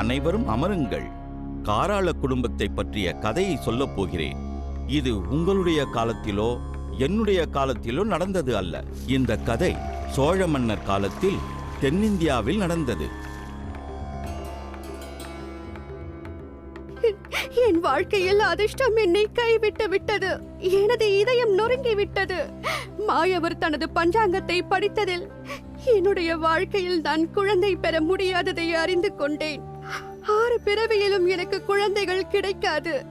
அனைவரும் அமருங்கள். காராள குடும்பத்தை பற்றிய கதையை சொல்லப் போகிறேன். இது உங்களுடைய காலத்திலோ என்னுடைய காலத்திலோ நடந்தது அல்ல. இந்த கதை சோழ மன்னர் காலத்தில் தென்னிந்தியாவில் நடந்தது. என் வாழ்க்கையில் அதிர்ஷ்டம் என்னை கைவிட்டு விட்டது. எனது இதயம் நொறுங்கி விட்டது. மாயவர் தனது பஞ்சாங்கத்தை படித்ததில் என்னுடைய வாழ்க்கையில் நான் குழந்தை பெற முடியாததை அறிந்து கொண்டேன். ஆறு பிறவியிலும் எனக்கு குழந்தைகள் கிடைக்காது.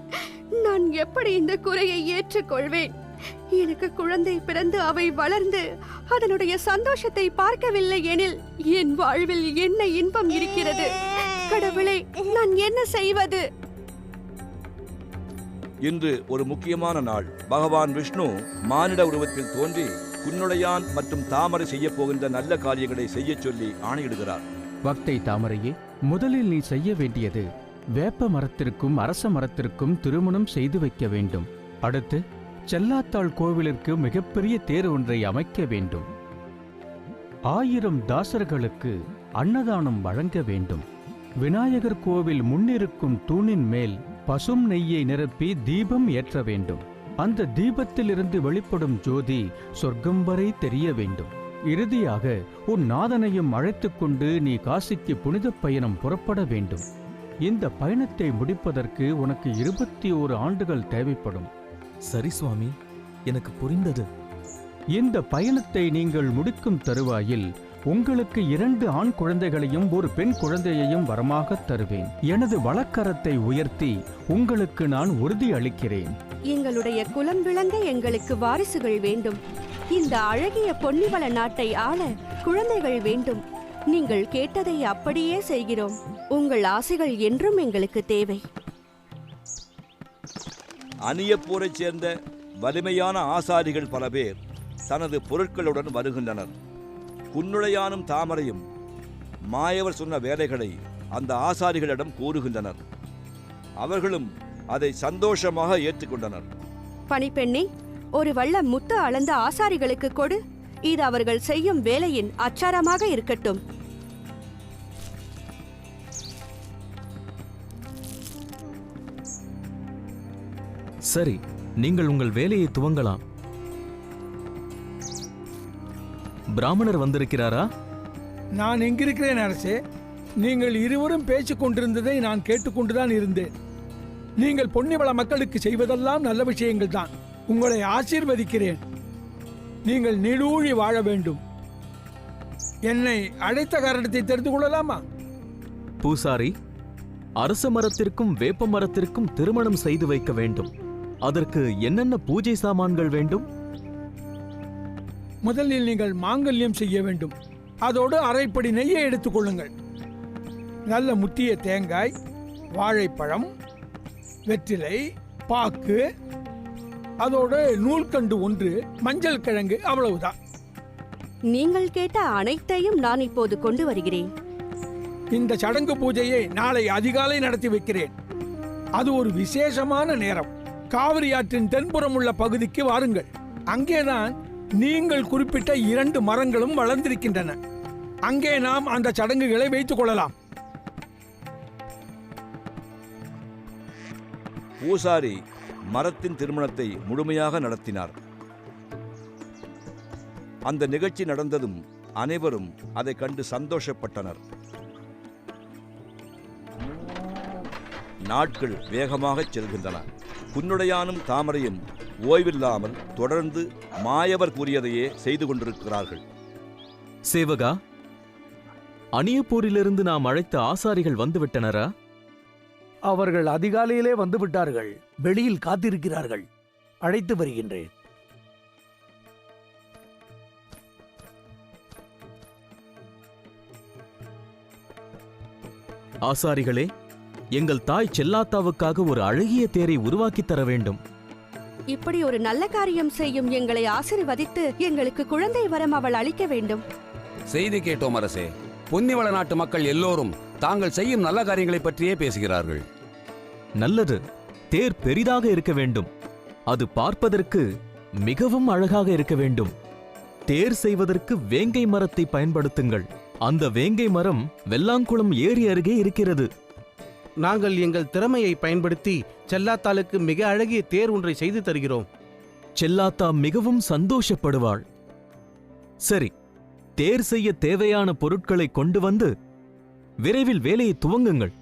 நான் எப்படி இந்த குறையை ஏற்றுக்கொள்வேன்? எனக்கு குழந்தை பிறந்து அவை வளர்ந்து அதனுடைய சந்தோஷத்தை பார்க்கவில்லை எனில் என் வாழ்வில் என்ன இன்பம் இருக்கிறது? கடவுளே நான் என்ன செய்வது? இன்று ஒரு முக்கியமான நாள். பகவான் விஷ்ணு மானிட உருவத்தில் தோன்றி குன்னுடையான் மற்றும் தாமரை செய்யப் போகின்ற நல்ல காரியங்களை செய்யச் சொல்லி ஆணையிடுகிறார். பக்தை தாமரையே முதலில் நீ செய்ய வேண்டியது வேப்ப மரத்திற்கும் அரச மரத்திற்கும் திருமணம் செய்து வைக்க வேண்டும். அடுத்து செல்லாத்தாள் கோவிலிற்கு மிகப்பெரிய தேர் ஒன்றை அமைக்க வேண்டும். ஆயிரம் தாசர்களுக்கு அன்னதானம் வழங்க வேண்டும். விநாயகர் கோவில் முன்னிருக்கும் தூணின் மேல் பசும் நெய்யை நிரப்பி தீபம் ஏற்ற வேண்டும். அந்த தீபத்திலிருந்து வெளிப்படும் ஜோதி சொர்க்கம் வரை தெரிய வேண்டும். இறுதியாக உன் நாதனையும் அழைத்துக் கொண்டு நீ காசிக்கு புனிதப் பயணம் புறப்பட வேண்டும். இந்த பயணத்தை முடிப்பதற்கு உனக்கு இருபத்தி ஓரு ஆண்டுகள் தேவைப்படும். சரி சுவாமி எனக்கு புரிந்தது. இந்த பயணத்தை நீங்கள் முடிக்கும் தருவாயில் உங்களுக்கு இரண்டு ஆண் குழந்தைகளையும் ஒரு பெண் குழந்தையையும் வரமாகத் தருவேன். எனது வழக்கரத்தை உயர்த்தி உங்களுக்கு நான் உறுதி அளிக்கிறேன். எங்களுடைய குலம் விளங்க எங்களுக்கு வாரிசுகள் வேண்டும். இந்த அழகிய பொன்னிவள நாட்டை ஆள குழந்தைகள் வேண்டும். நீங்கள் கேட்டதை அப்படியே செய்கிறோம். உங்கள் ஆசைகள் என்றும் எங்களுக்கு தேவை. அணியப்பூரைச் சேர்ந்த வலிமையான ஆசாரிகள் பல பேர் தனது பொருட்களுடன் வருகின்றனர். குன்னுடையானும் தாமரையும் மாயவர் சொன்ன வேலைகளை அந்த ஆசாரிகளிடம் கூறுகின்றனர். அவர்களும் அதை சந்தோஷமாக ஏற்றுக்கொண்டனர். பணிப்பெண்ணே ஒரு வள்ள முத்து அளந்த ஆசாரிகளுக்கு கொடு. இது அவர்கள் செய்யும் வேலையின் அச்சாரமாக இருக்கட்டும். சரி நீங்கள் உங்கள் வேலையை துவங்கலாம். பிராமணர் வந்திருக்கிறாரா? நான் எங்கிருக்கிறேன் அரசே? நீங்கள் இருவரும் பேசிக் கொண்டிருந்ததை நான் கேட்டுக்கொண்டுதான் இருந்தேன். நீங்கள் பொன்னிவள மக்களுக்கு செய்வதெல்லாம் நல்ல விஷயங்கள் தான் உங்களை ஆசீர்வதிக்கிறேன். நீங்கள் நீடூழி வாழ வேண்டும். என்னை அழைத்த காரணத்தை தெரிந்து கொள்ளலாமா? பூசாரி அரச மரத்திற்கும் வேப்ப மரத்திற்கும் திருமணம் செய்து வைக்க வேண்டும். அதற்கு என்னென்ன பூஜை சாமான்கள் வேண்டும்? முதலில் நீங்கள் மாங்கல்யம் செய்ய வேண்டும். அதோடு அரைப்படி நெய்யை எடுத்துக்கொள்ளுங்கள் நல்ல முத்திய தேங்காய் வாழைப்பழம் வெற்றிலை பாக்கு அதோடு நூல்கண்டு ஒன்று மஞ்சள் கிழங்கு அவ்வளவுதான். நீங்கள் கேட்ட அனைத்தையும் நான் இப்போது கொண்டு வருகிறேன். இந்த சடங்கு பூஜையை நாளை அதிகாலை நடத்தி வைக்கிறேன். அது ஒரு விசேஷமான நேரம். காவிரி ஆற்றின் தென்புறம் உள்ள பகுதிக்கு வாருங்கள். அங்கேதான் நீங்கள் குறிப்பிட்ட இரண்டு மரங்களும் வளர்ந்திருக்கின்றன. அங்கே நாம் அந்த சடங்குகளை வைத்துக் கொள்ளலாம். பூசாரி மரத்தின் திருமணத்தை முழுமையாக நடத்தினார். அந்த நிகழ்ச்சி நடந்ததும் அனைவரும் அதை கண்டு சந்தோஷப்பட்டனர். நாட்கள் வேகமாகச் செல்கின்றன. குன்னுடையானும் தாமரையும் ஓய்வில்லாமல் தொடர்ந்து மாயவர் கூறியதையே செய்து கொண்டிருக்கிறார்கள். சேவகா அணியப்பூரிலிருந்து நாம் அழைத்த ஆசாரிகள் வந்துவிட்டனரா? அவர்கள் அதிகாலையிலே வந்து விட்டார்கள். வெளியில் காத்திருக்கிறார்கள். அழைத்து வருகின்றேன். ஆசாரிகளே எங்கள் தாய் செல்லாத்தாவுக்காக ஒரு அழகிய தேரை உருவாக்கித் தர வேண்டும். இப்படி ஒரு நல்ல காரியம் செய்யும் எங்களை ஆசீர்வதித்து எங்களுக்கு குழந்தை வரம் அவள் அளிக்க வேண்டும். செய்தி கேட்டோம் அரசே. பொன்னிவள நாட்டு மக்கள் எல்லோரும் தாங்கள் செய்யும் நல்ல காரியங்களை பற்றியே பேசுகிறார்கள். நல்லது. தேர் பெரிதாக இருக்க வேண்டும். அது பார்ப்பதற்கு மிகவும் அழகாக இருக்க வேண்டும். தேர் செய்வதற்கு வேங்கை மரத்தை பயன்படுத்துங்கள். அந்த வேங்கை மரம் வெள்ளாங்குளம் ஏரி அருகே இருக்கிறது. நாங்கள் எங்கள் திறமையை பயன்படுத்தி செல்லாத்தாளுக்கு மிக அழகிய தேர் ஒன்றை செய்து தருகிறோம். செல்லாத்தா மிகவும் சந்தோஷப்படுவாள். சரி தேர் செய்ய தேவையான பொருட்களை கொண்டு வந்து விரைவில் வேலையை துவங்குங்கள்.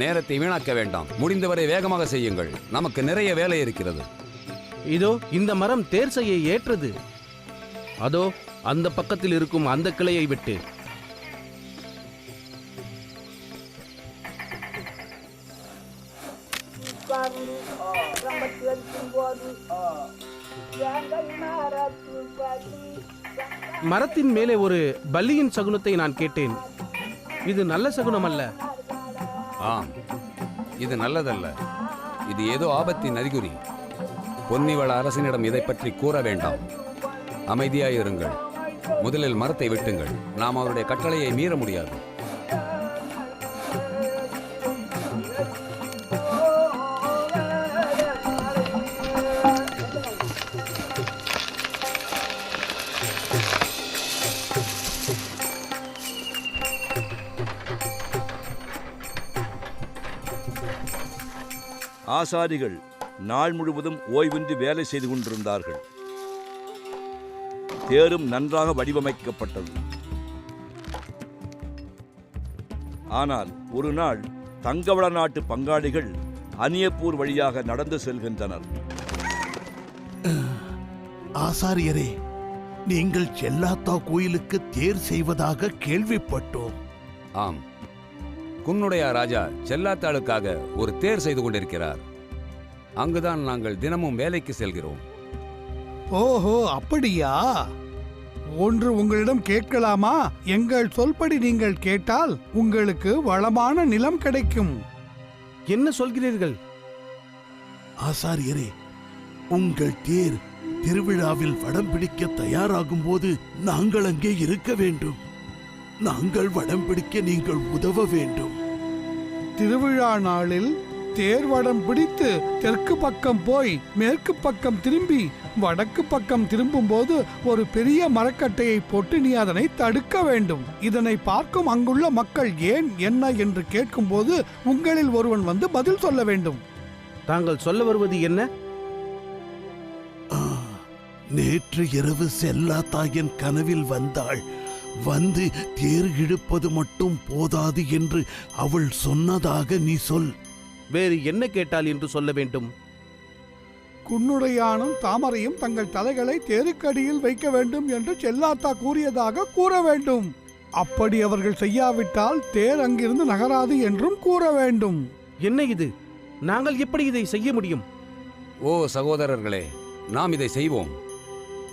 நேரத்தை வீணாக்க வேண்டாம். முடிந்தவரை வேகமாக செய்யுங்கள். நமக்கு நிறைய வேலை இருக்கிறது. இதோ இந்த மரம் தேர் செய்ய ஏற்றது. அதோ அந்த பக்கத்தில் இருக்கும் அந்த கிளையை விட்டு. மரத்தின் மேலே ஒரு பல்லியின் சகுனத்தை நான் கேட்டேன். இது நல்ல சகுனம் அல்ல ஆம் இது நல்லதல்ல. இது ஏதோ ஆபத்தின் அறிகுறி. பொன்னிவள அரசனிடம் இதை பற்றி கூற வேண்டாம். அமைதியாயிருங்கள். முதலில் மரத்தை வெட்டுங்கள். நாம் அவருடைய கட்டளையை மீற முடியாது. ஆசாரிகள் நாள் முழுவதும் ஓய்வின்றி வேலை செய்து கொண்டிருந்தார்கள். தேரும் நன்றாக வடிவமைக்கப்பட்டது. ஆனால் ஒரு நாள் தங்கவள நாட்டு பங்காளிகள் அனியப்பூர் வழியாக நடந்து செல்கின்றனர். ஆசாரியரே நீங்கள் செல்லாத்தா கோயிலுக்கு தேர் செய்வதாக கேள்விப்பட்டோம். ஆம். குன்னுடைய ராஜா செல்லாத்தாளுக்காக ஒரு தேர் செய்து கொண்டிருக்கிறார். அங்குதான் நாங்கள் தினமும் வேலைக்கு செல்கிறோம். ஓஹோ அப்படியா? ஒன்று உங்களிடம் கேட்கலாமா? எங்கள் சொல்படி நீங்கள் கேட்டால் உங்களுக்கு வளமான நிலம் கிடைக்கும். என்ன சொல்கிறீர்கள்? ஆசாரியரே உங்கள் தேர் திருவிழாவில் வடம் பிடிக்க தயாராகும் போது நாங்கள் அங்கே இருக்க வேண்டும். நாங்கள் வடம் பிடிக்க நீங்கள் உதவ வேண்டும். திருவிழா நாளில் தேர்வடம் பிடித்து தெற்கு பக்கம் போய் மேற்கு பக்கம் திரும்பி வடக்கு பக்கம் திரும்பும்போது ஒரு பெரிய மரக்கட்டையை போட்டு நீ அதனை தடுக்க வேண்டும். இதனை பார்க்கும் அங்குள்ள மக்கள் ஏன் என்ன என்று கேட்கும்போது உங்களில் ஒருவன் வந்து பதில் சொல்ல வேண்டும். தாங்கள் சொல்ல வருவது என்ன? நேற்று இரவு செல்லாத்தா என் கனவில் வந்தாள். வந்து தேர் இழுப்பது மட்டும் போதாது என்று அவள் சொன்னதாக நீ சொல். வேறு என்ன கேட்டால் என்று சொல்ல வேண்டும்? குன்னுடையானும் தாமரையும் தங்கள் தலைகளை தேருக்கடியில் வைக்க வேண்டும் என்று செல்லாத்தா கூறியதாக கூற வேண்டும். அப்படி அவர்கள் செய்யாவிட்டால் தேர் அங்கிருந்து நகராது என்றும் கூற வேண்டும். என்ன இது? நாங்கள் எப்படி இதை செய்ய முடியும்? ஓ சகோதரர்களே நாம் இதை செய்வோம்.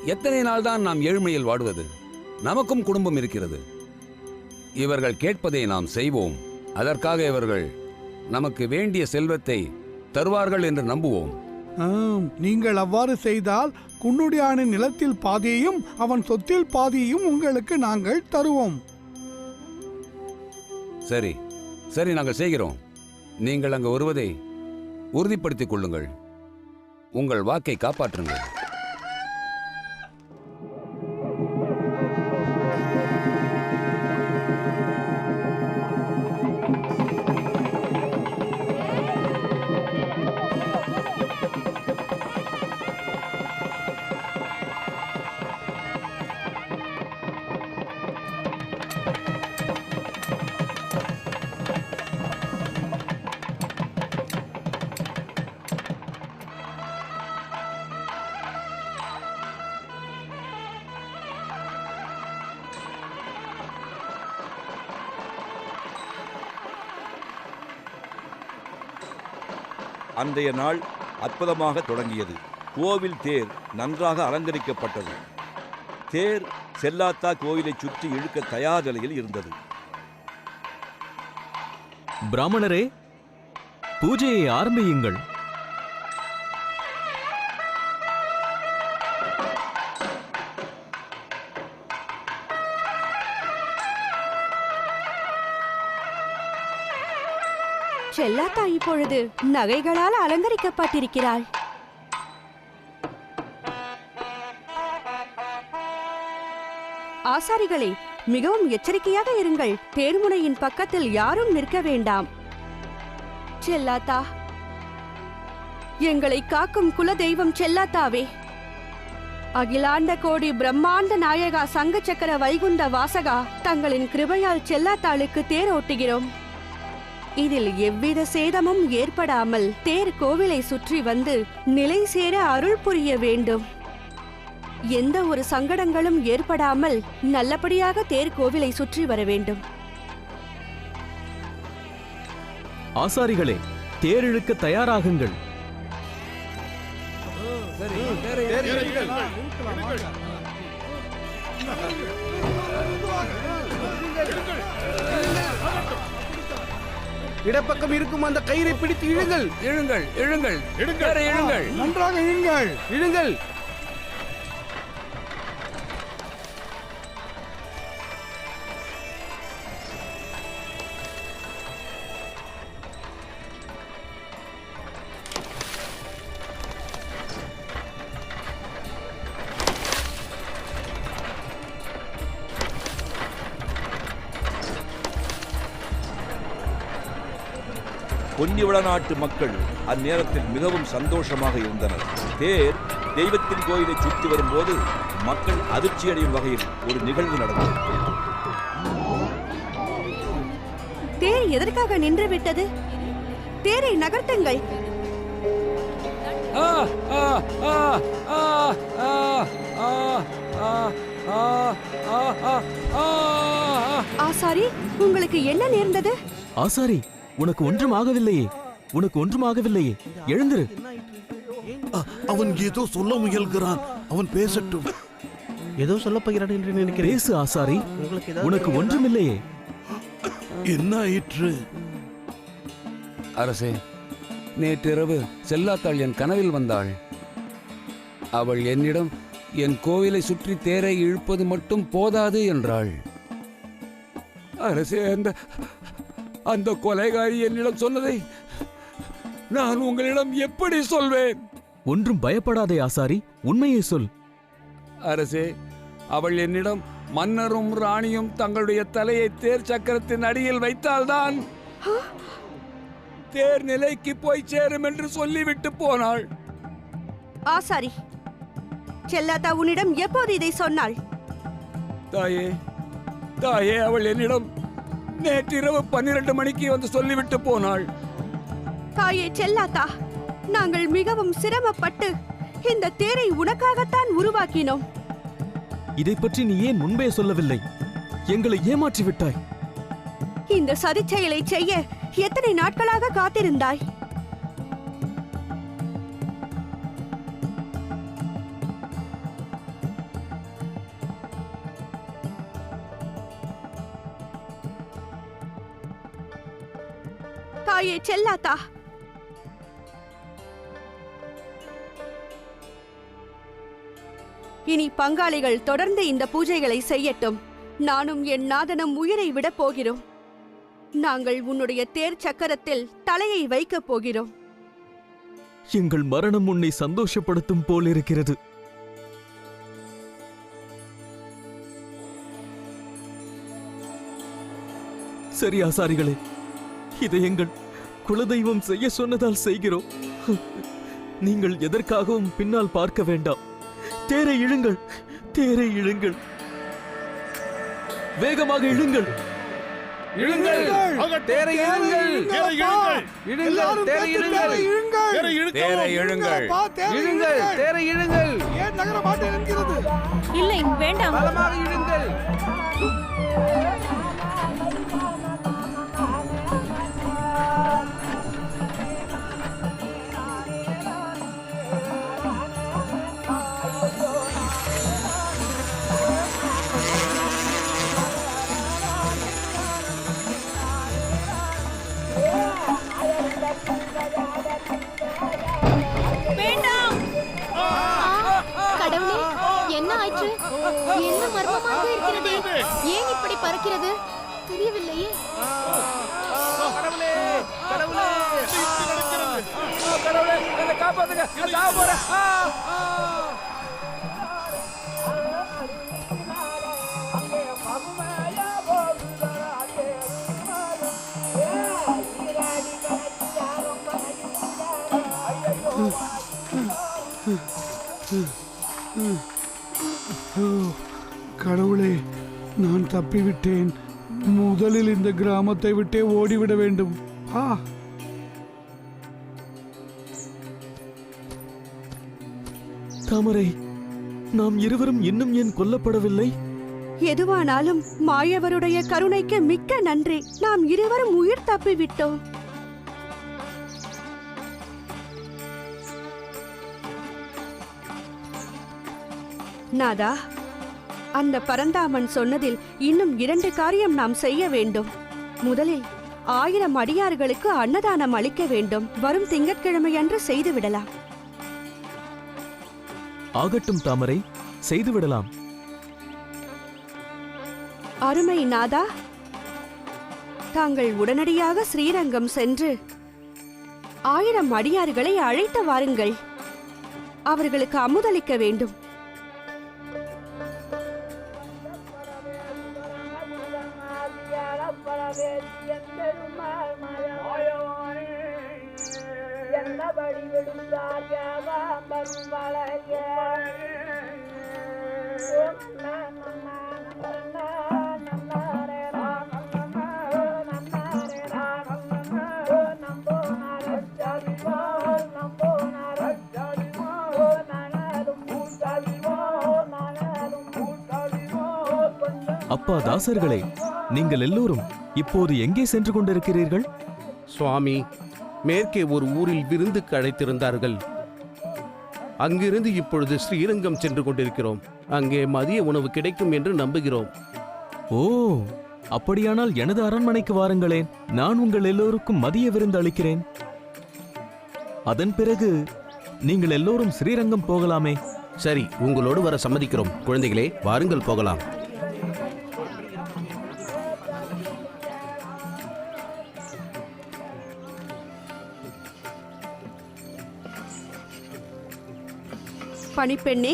எத்தனை நாள்தான் நாம் ஏழ்மையில் வாடுவது? நமக்கும் குடும்பம் இருக்கிறது. இவர்கள் கேட்பதை நாம் செய்வோம். அதற்காக இவர்கள் நமக்கு வேண்டிய செல்வத்தை தருவார்கள் என்று நம்புவோம். நீங்கள் அவ்வாறு செய்தால் குன்னுடையானின் நிலத்தில் பாதியையும் அவன் சொத்தில் பாதியையும் உங்களுக்கு நாங்கள் தருவோம். சரி சரி நாங்கள் செய்கிறோம். நீங்கள் அங்கு வருவதை உறுதிப்படுத்திக் கொள்ளுங்கள். உங்கள் வாக்கை காப்பாற்றுங்கள். அன்றைய நாள் அற்புதமாக தொடங்கியது. கோவில் தேர் நன்றாக அலங்கரிக்கப்பட்டது. தேர் செல்லாத்தா கோவிலை சுற்றி இழுக்க தயார் நிலையில் இருந்தது. பிராமணரே பூஜையை ஆரம்பியுங்கள். இப்பொழுது நகைகளால் அலங்கரிக்கப்பட்டிருக்கிறாள். ஆசாரிகளே மிகவும் எச்சரிக்கையாக இருங்கள். தேர்முனையின் பக்கத்தில் யாரும் நிற்க வேண்டாம். செல்லாத்தா எங்களை காக்கும் குல தெய்வம் செல்லாத்தாவே. அகிலாண்ட கோடி பிரம்மாண்ட நாயகா சங்க சக்கர வைகுண்ட வாசகா தங்களின் கிருபையால் செல்லாத்தாளுக்கு தேர் ஓட்டுகிறோம் இதில் எவ்வித சேதமும் ஏற்படாமல் தேர் கோவிலை சுற்றி வந்து நிலை சேர அருள் புரிய வேண்டும். எந்த ஒரு சங்கடங்களும் ஏற்படாமல் நல்லபடியாக தேர் கோவிலை சுற்றி வர வேண்டும். ஆசாரிகளே தேர் இழுக்க தயாராகுங்கள் சரி. இடப்பக்கம் இருக்கும் அந்த கயிறை பிடித்து இழுங்கள். இழுங்கள் இழுங்கள். இழுங்கள். நன்றாக இருங்கள் இழுங்கள். பொன்னிவள நாட்டு மக்கள் அந்நேரத்தில் மிகவும் சந்தோஷமாக இருந்தனர் தேர் தெய்வத்தின் கோயிலை சுற்றி வரும்போது மக்கள் அதிர்ச்சியடையும் வகையில் ஒரு நிகழ்வு நடந்தது தேர் எதற்காக நின்று விட்டது தேரை நகர்த்துங்கள் ஆசாரி உங்களுக்கு என்ன நேர்ந்தது ஆசாரி உனக்கு ஒன்றும் ஆகவில்லையே உனக்கு ஒன்றும் ஆகவில்லையே எழுந்திரு அவன் ஏதோ சொல்ல முயல்கிறான். அவன் பேசட்டும். ஏதோ சொல்லப் போகிறான் என்று நினைக்கிறேன். பேசு ஆசாரி. உனக்கு ஒன்றுமில்லையே என்ன ஆயிற்று? அரசே நேற்றிரவு செல்லாத்தாள் என் கனவில் வந்தாள். அவள் என்னிடம் என் கோவிலை சுற்றி தேரை இழுப்பது மட்டும் போதாது என்றாள். அரசே அந்த அந்த கொலைகாரி என்னிடம் சொன்னதை நான் உங்களிடம் எப்படி சொல்வேன்? ஒன்றும் பயப்படாதே ஆசாரி உண்மையை சொல். அரசே அவள் என்னிடம் மன்னரும் ராணியும் தங்களுடைய தலையை தேர் சக்கரத்தின் அடியில் வைத்தால்தான் தேர் நிலைக்கு போய் சேரும் என்று சொல்லிவிட்டு போனாள். ஆசாரி செல்லாத்தா உன்னிடம் எப்போது இதை சொன்னாள்? தாயே தாயே அவள் என்னிடம் நேற்றிரவு பன்னிரண்டு மணிக்கு வந்து சொல்லிவிட்டு போனாள். தாயே செல்லாத்தா நாங்கள் மிகவும் சிரமப்பட்டு இந்த தேரை உனக்காகத்தான் உருவாக்கினோம். இதை பற்றி நீ ஏன் முன்பே சொல்லவில்லை? எங்களை ஏமாற்றி விட்டாய் இந்த சதிச் செயலை செய்ய எத்தனை நாட்களாக காத்திருந்தாய்? செல்லாத்தா? இனி பங்காளிகள் தொடர்ந்து இந்த பூஜைகளை செய்யட்டும். நானும் என் நாதனும் உயிரை விடப் போகிறோம். நாங்கள் உன்னுடைய தேர் சக்கரத்தில் தலையை வைக்கப் போகிறோம். எங்கள் மரணம் உன்னை சந்தோஷப்படுத்தும் போலிருக்கிறது சரி ஆசாரிகளே இதை எங்கள் குலதெய்வம் செய்ய சொன்னதால் செய்கிறோம். நீங்கள் எதற்காகவும் பின்னால் பார்க்க வேண்டாம். தேரை இழுங்கள் தேரை இழுங்கள். வேகமாக இழுங்கள். இழுங்கள். தேரை கடவுளே நான் தப்பிவிட்டேன். முதலில் இந்த கிராமத்தை விட்டே ஓடிவிட வேண்டும். ஆ. தாமரை நாம் இருவரும் இன்னும் ஏன் கொல்லப்படவில்லை? எதுவானாலும் மாயவருடைய கருணைக்கு மிக்க நன்றி. நாம் இருவரும் உயிர் தப்பிவிட்டோம். நாதா அந்த பரந்தாமன் சொன்னதில் இன்னும் இரண்டு காரியம் நாம் செய்ய வேண்டும். முதலில் ஆயிரம் அடியார்களுக்கு அன்னதானம் அளிக்க வேண்டும். வரும் திங்கட்கிழமையன்று செய்து விடலாம். ஆகட்டும் தாமரை செய்துவிடலாம் அருமை நாதா தாங்கள் உடனடியாக ஸ்ரீரங்கம் சென்று ஆயிரம் அடியார்களை அழைத்து வாருங்கள். அவர்களுக்கு அமுதளிக்க வேண்டும். தாசர்களே நீங்கள் எல்லோரும் இப்போது எங்கே சென்று கொண்டிருக்கிறீர்கள்? சுவாமி மேற்கே ஒரு ஊரில் விருந்துக்கு அழைத்திருந்தார்கள். அங்கிருந்து இப்பொழுது ஸ்ரீரங்கம் சென்று கொண்டிருக்கிறோம். அங்கே மதிய உணவு கிடைக்கும் என்று நம்புகிறோம். ஓ அப்படியானால் எனது அரண்மனைக்கு வாருங்களேன். நான் உங்கள் எல்லோருக்கும் மதிய விருந்து அளிக்கிறேன். அதன் பிறகு நீங்கள் எல்லோரும் ஸ்ரீரங்கம் போகலாமே. சரி உங்களோடு வர சம்மதிக்கிறோம். குழந்தைகளே வாருங்கள் போகலாம். பணிப்பெண்ணே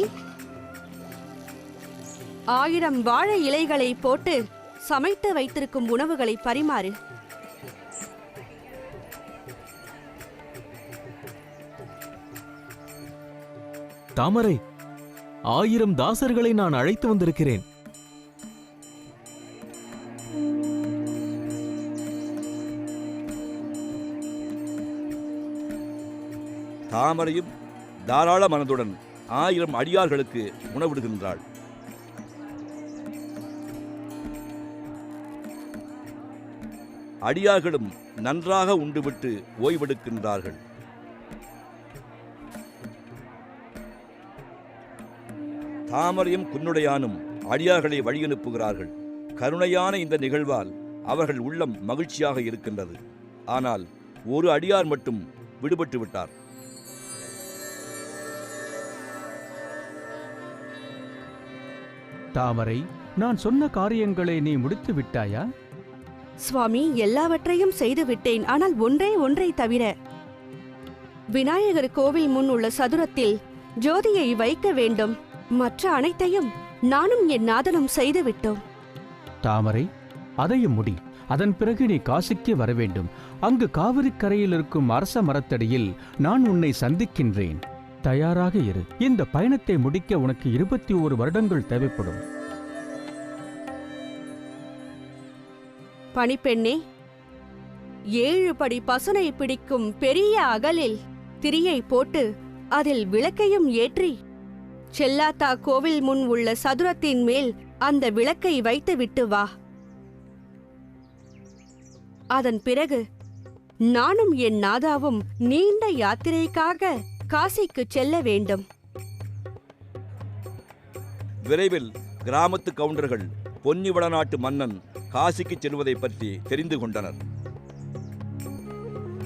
ஆயிரம் வாழை இலைகளை போட்டு சமைத்து வைத்திருக்கும் உணவுகளை பரிமாறு. தாமரை ஆயிரம் தாசர்களை நான் அழைத்து வந்திருக்கிறேன். தாமரையும் தாராள மனதுடன் ஆயிரம் அடியார்களுக்கு உணவிடுகின்றாள். அடியார்களும் நன்றாக உண்டுவிட்டு ஓய்வெடுக்கின்றார்கள். தாமரையும் குன்னுடையானும் அடியார்களை வழியனுப்புகிறார்கள். கருணையான இந்த நிகழ்வால் அவர்கள் உள்ளம் மகிழ்ச்சியாக இருக்கின்றது. ஆனால் ஒரு அடியார் மட்டும் விடுபட்டு விட்டார் தாமரை நான் சொன்ன காரியங்களை நீ முடித்து விட்டாயா? சுவாமி எல்லாவற்றையும் செய்து விட்டேன் ஆனால் ஒன்றே ஒன்றை தவிர. விநாயகர் கோவில் முன் உள்ள சதுரத்தில் ஜோதியை வைக்க வேண்டும் மற்ற அனைத்தையும் நானும் என் நாதனும் செய்து விட்டோம். தாமரை அதையும் முடி அதன் பிறகு நீ காசிக்கு வர வேண்டும் அங்கு காவிரி கரையில் இருக்கும் அரச மரத்தடியில் நான் உன்னை சந்திக்கின்றேன். தயாராக இரு. இந்த பயணத்தை முடிக்க உனக்கு இருபத்தி ஒரு வருடங்கள் தேவைப்படும். பணிப்பெண்ணே ஏழு படி பசுனை பிடிக்கும் பெரிய அகலில் திரியை போட்டு அதில் விளக்கையும் ஏற்றி செல்லாத்தா கோவில் முன் உள்ள சதுரத்தின் மேல் அந்த விளக்கை வைத்து விட்டு வா. அதன் பிறகு நானும் என் நாதாவும் நீண்ட யாத்திரைக்காக காசிக்கு செல்ல வேண்டும். விரைவில் கிராமத்து கவுண்டர்கள் பொன்னிவள நாட்டு மன்னன் காசிக்கு செல்வதை பற்றி தெரிந்து கொண்டனர்.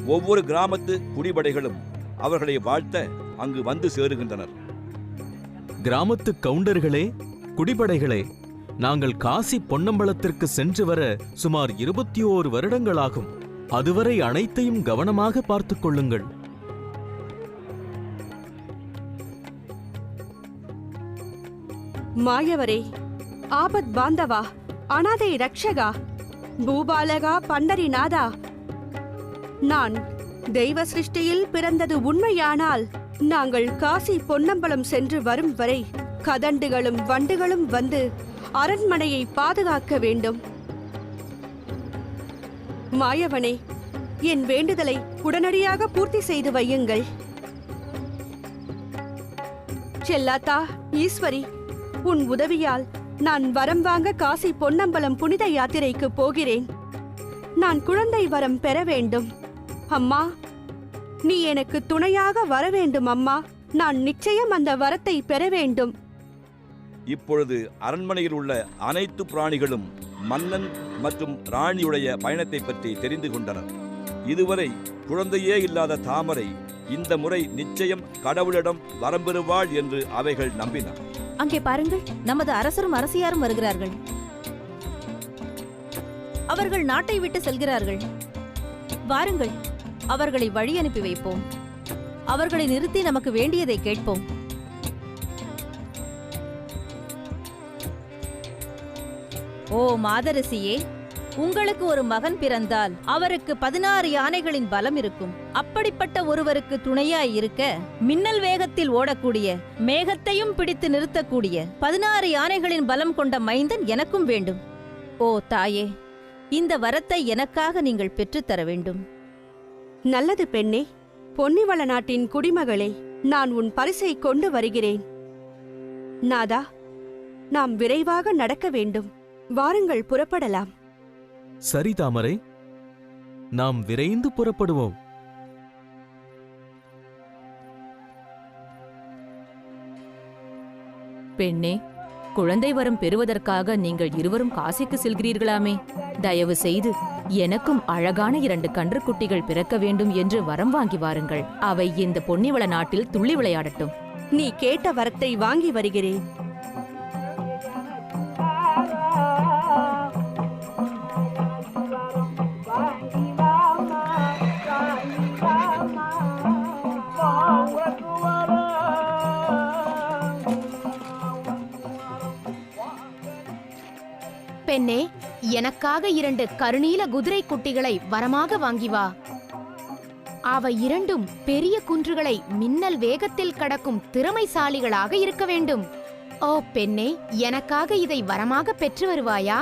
ஒவ்வொரு கிராமத்து குடிபடைகளும் அவர்களை வாழ்த்த அங்கு வந்து சேருகின்றனர். கிராமத்து கவுண்டர்களே குடிபடைகளே நாங்கள் காசி பொன்னம்பலத்திற்கு சென்று வர சுமார் இருபத்தி ஓரு வருடங்களாகும். அதுவரை அனைத்தையும் கவனமாக பார்த்துக் கொள்ளுங்கள். மாயவரே ஆபத் பாந்தவா அனாதை ரக்ஷகா பூபாலகா பண்டரிநாதா நான் தெய்வ சிருஷ்டியில் பிறந்தது உண்மையானால் நாங்கள் காசி பொன்னம்பலம் சென்று வரும் வரை கதண்டுகளும் வண்டுகளும் வந்து அரண்மனையை பாதுகாக்க வேண்டும். மாயவனே என் வேண்டுதலை உடனடியாக பூர்த்தி செய்து வையுங்கள். செல்லாத்தா ஈஸ்வரி உன் உதவியால் நான் வரம் வாங்க காசி பொன்னம்பலம் புனித யாத்திரைக்கு போகிறேன். நான் குழந்தை வரம் பெற வேண்டும். அம்மா நீ எனக்கு துணையாக வர வேண்டும் அம்மா. நான் நிச்சயம் அந்த வரத்தை பெற வேண்டும். இப்பொழுது அரண்மனையில் உள்ள அனைத்து பிராணிகளும் மன்னன் மற்றும் ராணியுடைய பயணத்தை பற்றி தெரிந்து கொண்டனர். இதுவரை குழந்தையே இல்லாத தாமரை இந்த முறை நிச்சயம் கடவுளிடம் வரம்பெறுவாள் என்று அவைகள் நம்பின. அங்கே பாருங்கள் நமது அரசரும் அரசியாரும் வருகிறார்கள். அவர்கள் நாட்டை விட்டு செல்கிறார்கள். வாருங்கள் அவர்களை வழி அனுப்பி வைப்போம். அவர்களை நிறுத்தி நமக்கு வேண்டியதை கேட்போம். ஓ மாதரசியே உங்களுக்கு ஒரு மகன் பிறந்தால் அவருக்கு பதினாறு யானைகளின் பலம் இருக்கும். அப்படிப்பட்ட ஒருவருக்கு துணையாய் இருக்க மின்னல் வேகத்தில் ஓடக்கூடிய மேகத்தையும் பிடித்து நிறுத்தக்கூடிய பதினாறு யானைகளின் பலம் கொண்ட மைந்தன் எனக்கும் வேண்டும். ஓ தாயே இந்த வரத்தை எனக்காக நீங்கள் பெற்றுத்தர வேண்டும். நல்லது பெண்ணே பொன்னிவள நாட்டின் குடிமகளே நான் உன் பரிசை கொண்டு வருகிறேன். நாதா நாம் விரைவாக நடக்க வேண்டும். வாருங்கள் புறப்படலாம். சரி தாமரை நாம் விரைந்து புறப்படுவோம். பெண்ணே குழந்தை வரம் பெறுவதற்காக நீங்கள் இருவரும் காசிக்கு செல்கிறீர்களாமே. தயவு செய்து எனக்கும் அழகான இரண்டு கன்றுக்குட்டிகள் பிறக்க வேண்டும் என்று வரம் வாங்கி வாருங்கள். அவை இந்த பொன்னிவள நாட்டில் துள்ளி விளையாடட்டும். நீ கேட்ட வரத்தை வாங்கி வருகிறேன். பெண்ணே எனக்காக இரண்டு கருநீல குதிரை குட்டிகளை வரமாக வாங்கி வா. அவை இரண்டும் பெரிய குன்றுகளை மின்னல் வேகத்தில் கடக்கும் திறமைசாலிகளாக இருக்க வேண்டும். ஓ பெண்ணே எனக்காக இதை வரமாக பெற்று வருவாயா?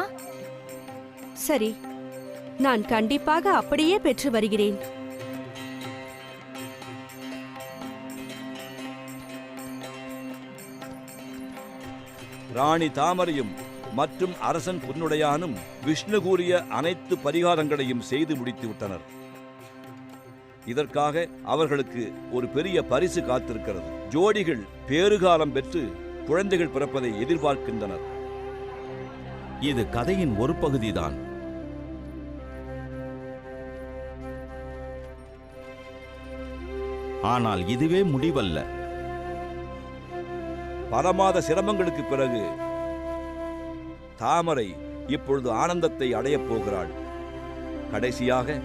சரி நான் கண்டிப்பாக அப்படியே பெற்று வருகிறேன். ராணி தாமரையும் மற்றும் அரசன் பொன்னுடையானும் விஷ்ணு கூறிய அனைத்து பரிகாரங்களையும் செய்து முடித்து விட்டனர். இதற்காக அவர்களுக்கு ஒரு பெரிய பரிசு காத்திருக்கிறது. ஜோடிகள் பேறுகாலம் பெற்று குழந்தைகள் பிறப்பதை எதிர்பார்க்கின்றனர். இது கதையின் ஒரு பகுதிதான். ஆனால் இதுவே முடிவல்ல. பல மாத சிரமங்களுக்கு பிறகு தாமரை இப்பொழுது ஆனந்தத்தை அடையப் போகிறாள். கடைசியாக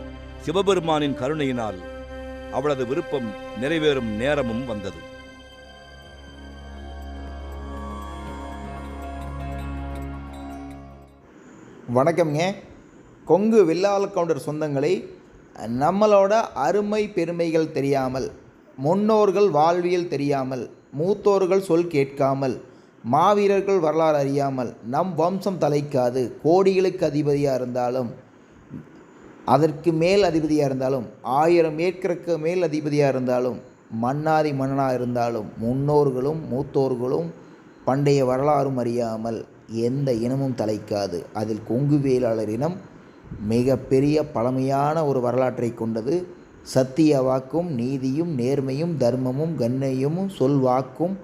சிவபெருமானின் கருணையினால் அவளது விருப்பம் நிறைவேறும் நேரமும் வந்தது. வணக்கம்ங்க. கொங்கு வில்லால் கவுண்டர் சொந்தங்களை நம்மளோட அருமை பெருமைகள் தெரியாமல் முன்னோர்கள் வாழ்வியல் தெரியாமல் மூத்தோர்கள் சொல் கேட்காமல் மாவீரர்கள் வரலாறு அறியாமல் நம் வம்சம் தலைக்காது. கோடிகளுக்கு அதிபதியாக இருந்தாலும் அதற்கு மேல் அதிபதியாக இருந்தாலும் ஆயிரம் ஏக்கருக்கு மேல் அதிபதியாக இருந்தாலும் மன்னாதி மன்னனாக இருந்தாலும் முன்னோர்களும் மூத்தோர்களும் பண்டைய வரலாறும் அறியாமல் எந்த இனமும் தலைக்காது. அதில் கொங்கு வேளாளர் இனம் மிக பெரிய பழமையான ஒரு வரலாற்றை கொண்டது. சத்திய வாக்கும் நீதியும் நேர்மையும் தர்மமும் கண்ணியமும் சொல்வாக்கும்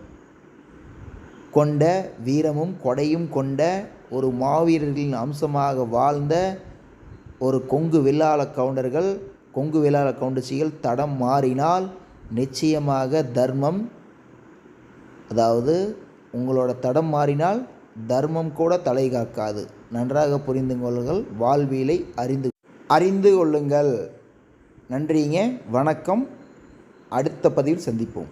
கொண்ட வீரமும் கொடையும் கொண்ட ஒரு மாவீரர்களின் அம்சமாக வாழ்ந்த ஒரு கொங்கு வெள்ளாள கவுண்டர்கள் கொங்கு வெள்ளாள கவுண்டச்சிகள் தடம் மாறினால் நிச்சயமாக தர்மம் அதாவது உங்களோட தடம் மாறினால் தர்மம் கூட தலை காக்காது. நன்றாக புரிந்து கொள்ளுங்கள். வாழ்வியலை அறிந்து அறிந்து கொள்ளுங்கள். நன்றிங்க. வணக்கம். அடுத்த பதிவில் சந்திப்போம்.